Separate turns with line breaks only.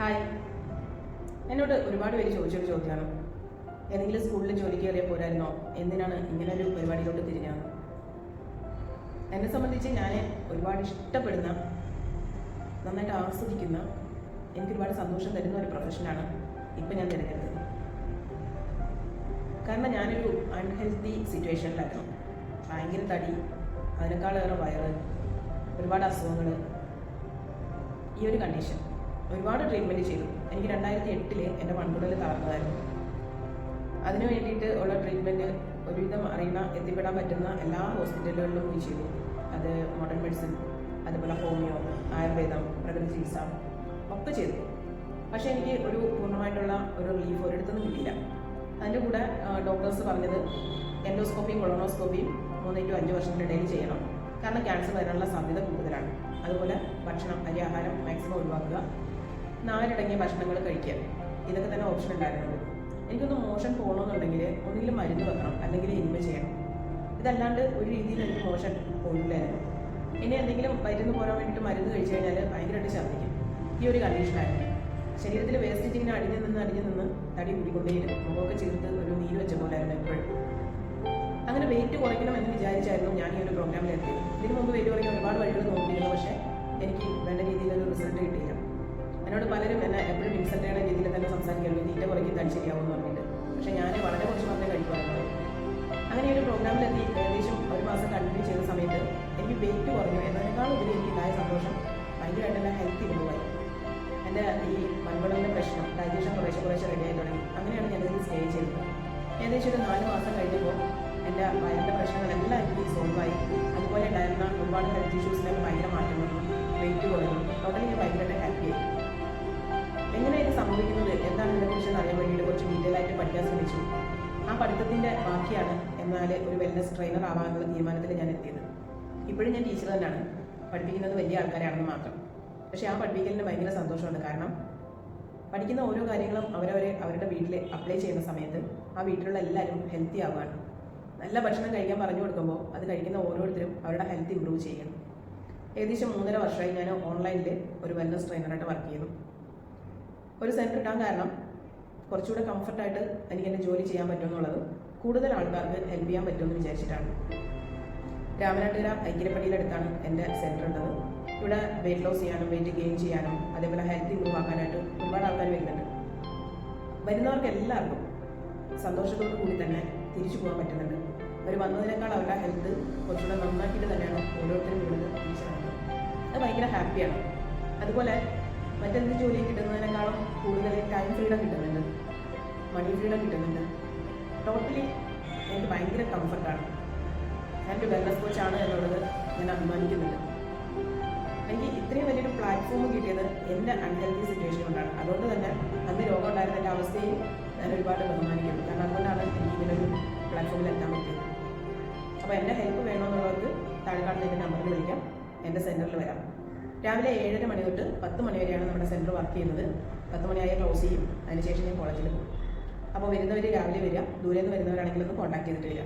Hi എന്നോട് ഒരുപാട് പേര് ചോദിച്ചൊരു ചോദ്യമാണ്. ഏതെങ്കിലും സ്കൂളിൽ ജോലിക്ക് കയറിയ പോരായിരുന്നോ? എന്തിനാണ് ഇങ്ങനെ ഒരു പരിപാടിയിലോട്ട് തിരിഞ്ഞത്? എന്നെ സംബന്ധിച്ച് ഞാൻ ഒരുപാട് ഇഷ്ടപ്പെടുന്ന നന്നായിട്ട് ആസ്വദിക്കുന്ന എനിക്ക് ഒരുപാട് സന്തോഷം തരുന്ന ഒരു പ്രൊഫഷനാണ് ഇപ്പം ഞാൻ തിരഞ്ഞെടുത്തത്. കാരണം ഞാനൊരു അൺഹെൽത്തി സിറ്റുവേഷനിലായിരുന്നു ഭയങ്കര തടി അതിനേക്കാളേറെ വയറ് ഒരുപാട് അസുഖങ്ങൾ ഈ ഒരു കണ്ടീഷൻ ഒരുപാട് ട്രീറ്റ്മെന്റ് ചെയ്തു. എനിക്ക് രണ്ടായിരത്തി എട്ടിൽ എന്റെ മൺകുടൽ തളർന്നതായിരുന്നു അതിനു വേണ്ടിയിട്ട് ഉള്ള ട്രീറ്റ്മെന്റ് ഒരുവിധം അറിയുന്ന എത്തിപ്പെടാൻ പറ്റുന്ന എല്ലാ ഹോസ്പിറ്റലുകളിലും പോയി ചെയ്തു. അത് മോഡേൺ മെഡിസിൻ അതുപോലെ ഹോമിയോ ആയുർവേദം പ്രകൃതി ചികിത്സ ഒക്കെ ചെയ്തു. പക്ഷേ എനിക്ക് ഒരു പൂർണമായിട്ടുള്ള ഒരു റിലീഫ് ഒരിടത്തുനിന്നും കിട്ടിയില്ല. അതിന്റെ കൂടെ ഡോക്ടേഴ്സ് പറഞ്ഞത് എൻഡോസ്കോപ്പിയും കൊളോണോസ്കോപ്പിയും മൂന്ന് ടു അഞ്ച് വർഷത്തിനിടയിൽ ചെയ്യണം. കാരണം ക്യാൻസർ വരാനുള്ള സാധ്യത കൂടുതലാണ്. അതുപോലെ ഭക്ഷണം അരി ആഹാരം മാക്സിമം ഒഴിവാക്കുക. നാലടങ്ങിയ ഭക്ഷണങ്ങൾ കഴിക്കുക. ഇതൊക്കെ തന്നെ ഓപ്ഷൻ ഉണ്ടായിരുന്നുള്ളൂ. എനിക്കൊന്ന് മോഷൻ പോകണമെന്നുണ്ടെങ്കിൽ ഒന്നുകിൽ മരുന്ന് വെക്കണം അല്ലെങ്കിൽ എനിമ ചെയ്യണം. ഇതല്ലാണ്ട് ഒരു രീതിയിൽ എനിക്ക് മോഷൻ പോയില്ലായിരുന്നു ഇനി എന്തെങ്കിലും മരുന്ന് പോരാൻ വേണ്ടിയിട്ട് മരുന്ന് കഴിച്ചു കഴിഞ്ഞാൽ ഭയങ്കരമായിട്ട് ഛർദ്ദിക്കും. ഈ ഒരു കണ്ടീഷനായിരുന്നു ശരീരത്തിൽ വേസ്റ്റ് ഇങ്ങനെ അടിഞ്ഞു നിന്ന് അടിഞ്ഞു നിന്ന് തടി കൂടിക്കൊണ്ടേയിരുന്നു. മുഖമൊക്കെ ചേർത്ത് ഒരു നീര് വെച്ച പോലായിരുന്നു എപ്പോഴും. അങ്ങനെ വെയിറ്റ് കുറയ്ക്കണം എന്ന് വിചാരിച്ചായിരുന്നു ഞാൻ ഈ ഒരു പ്രോഗ്രാമിൽ എത്തിയത്. ഇതിനു മുമ്പ് വെയിറ്റ് കുറയ്ക്കാൻ ഒരുപാട് വഴികൾ നോക്കിയിരുന്നു പക്ഷേ എനിക്ക് വേണ്ട രീതിയിലൊരു റിസൾട്ട് കിട്ടിയില്ല. എന്നോട് പലരും എന്നെ എപ്പോഴും ഇൻസൾട്ടയുടെ രീതിയിൽ തന്നെ സംസാരിക്കുള്ളൂ തീറ്റ കുറയ്ക്കും തടി ശരിയാവുമെന്ന് പറഞ്ഞിട്ട്. പക്ഷേ ഞാൻ വളരെ കുറച്ച് മാത്രമേ കഴിക്കുമായിരുന്നു. അങ്ങനെ ഒരു പ്രോഗ്രാമിൽ പ്രോഗ്രാമിലെത്തി ഏകദേശം ഒരു മാസം കണ്ടിന്യൂ ചെയ്ത സമയത്ത് എനിക്ക് വെയിറ്റ് കുറഞ്ഞു. എന്നതിനേക്കാൾ ഉപരി എനിക്ക് ഉണ്ടായ സന്തോഷം ഭയങ്കരമായിട്ട് എന്റെ ഹെൽത്ത് ഇമ്പ്രൂവായി എന്റെ ഈ മൺകുടലിന്റെ പ്രശ്നം ഡൈജഷൻ കുറേശ്ശെ കുറേശ്ശെ റെഡിയായി തുടങ്ങി. അങ്ങനെയാണ് ഞാൻ ഞാനിതിൽ സ്റ്റേ ചെയ്തത്. ഏകദേശം ഒരു നാല് മാസം കഴിഞ്ഞപ്പോൾ എന്റെ വയറിന്റെ പ്രശ്നങ്ങളെല്ലാം എനിക്ക് സോൾവായി അതുപോലെ ഉണ്ടായിരുന്ന ഒരുപാട് ഹെൽത്ത് ഇഷ്യൂസിലൊക്കെ ഭയങ്കര മാറ്റം വന്നു. വെയിറ്റ് കുറഞ്ഞു. ടോട്ടലി ഞാൻ അറിയാൻ വേണ്ടിയിട്ട് കുറച്ച് ഡീറ്റെയിൽ ആയിട്ട് പഠിക്കാൻ ശ്രമിച്ചു. ആ പഠിത്തത്തിന്റെ ബാക്കിയാണ് എന്നാൽ ഒരു വെൽനസ് ട്രെയിനർ ആവാനുള്ള തീരുമാനത്തിൽ ഞാൻ എത്തിയത്. ഇപ്പോഴും ഞാൻ ടീച്ചർ തന്നെയാണ്. പഠിപ്പിക്കുന്നത് വലിയ ആൾക്കാരാണെന്ന് മാത്രം. പക്ഷേ ആ പഠിപ്പിക്കലിന് ഭയങ്കര സന്തോഷമുണ്ട്. കാരണം പഠിക്കുന്ന ഓരോ കാര്യങ്ങളും അവരവരെ അവരുടെ വീട്ടിൽ അപ്ലൈ ചെയ്യുന്ന സമയത്ത് ആ വീട്ടിലുള്ള എല്ലാവരും ഹെൽത്തി ആവുകയാണ്. നല്ല ഭക്ഷണം കഴിക്കാൻ പറഞ്ഞു കൊടുക്കുമ്പോൾ അത് കഴിക്കുന്ന ഓരോരുത്തരും അവരുടെ ഹെൽത്ത് ഇമ്പ്രൂവ് ചെയ്യണം. ഏകദേശം മൂന്നര വർഷമായി ഞാൻ ഓൺലൈനിൽ ഒരു വെൽനസ് ട്രെയിനറായിട്ട് വർക്ക് ചെയ്യുന്നു. ഒരു സെന്റർ ഇടാൻ കാരണം കുറച്ചുകൂടെ കംഫർട്ടായിട്ട് എനിക്ക് എന്റെ ജോലി ചെയ്യാൻ പറ്റുമെന്നുള്ളത് കൂടുതൽ ആൾക്കാർക്ക് ഹെൽപ്പ് ചെയ്യാൻ പറ്റുമെന്ന് വിചാരിച്ചിട്ടാണ്. രാമനാട്ടുകര ഐക്യരപ്പള്ളിയിലടുത്താണ് എന്റെ സെന്റർ ഉള്ളത്. ഇവിടെ വെയിറ്റ് ലോസ് ചെയ്യാനും വെയിറ്റ് ഗെയിൻ ചെയ്യാനും അതേപോലെ ഹെൽത്ത് ഇമ്പ്രൂവ് ആക്കാനായിട്ട് ഒരുപാട് ആൾക്കാർ വരുന്നുണ്ട്. വരുന്നവർക്ക് എല്ലാവർക്കും സന്തോഷത്തോടു കൂടി തന്നെ തിരിച്ചു പോകാൻ പറ്റുന്നുണ്ട്. അവർ വന്നതിനേക്കാൾ അവരുടെ ഹെൽത്ത് കുറച്ചുകൂടെ നന്നാക്കിയിട്ട് തന്നെയാണ് ഓരോരുത്തരും ഇവിടുന്ന് തിരിച്ചറിയുന്നത് അത് ഭയങ്കര ഹാപ്പിയാണ് അതുപോലെ മറ്റെന്ത് ജോലിയും കിട്ടുന്നതിനേക്കാളും കൂടുതൽ ടൈം ഫ്രീഡം കിട്ടുന്നുണ്ട്. മണി ഫ്രീഡം കിട്ടുന്നുണ്ട്. ടോട്ടലി എനിക്ക് ഭയങ്കര കംഫർട്ടാണ് എനിക്ക് വെൽനസ് കോച്ചാണ് എന്നുള്ളത് ഞാൻ അഭിമാനിക്കുന്നുണ്ട് എനിക്ക് ഇത്രയും വലിയൊരു പ്ലാറ്റ്ഫോം കിട്ടിയത് എന്റെ അൺഹെൽത്തി സിറ്റുവേഷൻ കൊണ്ടാണ്. അതുകൊണ്ട് തന്നെ അന്ന് രോഗം ഉണ്ടായിരുന്ന എന്റെ അവസ്ഥയും ഞാൻ ഒരുപാട് ബഹുമാനിക്കുന്നു. കാരണം അതുകൊണ്ടാണ് എനിക്ക് ഇങ്ങനൊരു പ്ലാറ്റ്ഫോമിൽ എത്താൻ പറ്റിയത്. അപ്പോൾ എന്റെ ഹെൽപ്പ് വേണമെന്നുള്ളവർക്ക് താഴെ കാണുന്ന എന്റെ നമ്പറിൽ വിളിക്കാം. എന്റെ സെന്ററിൽ വരാം. രാവിലെ ഏഴര മണി തൊട്ട് പത്ത് മണി വരെയാണ് നമ്മുടെ സെന്റർ വർക്ക് ചെയ്യുന്നത്. പത്ത് മണിയായ ക്ലോസ് ചെയ്യും. അതിനുശേഷം ഞാൻ കോളേജിൽ പോകും. അപ്പോൾ വരുന്നവർ രാവിലെ വരിക. ദൂരെ നിന്ന് വരുന്നവരാണെങ്കിൽ ഒന്ന് കോൺടാക്ട് ചെയ്തിട്ട് വരിക.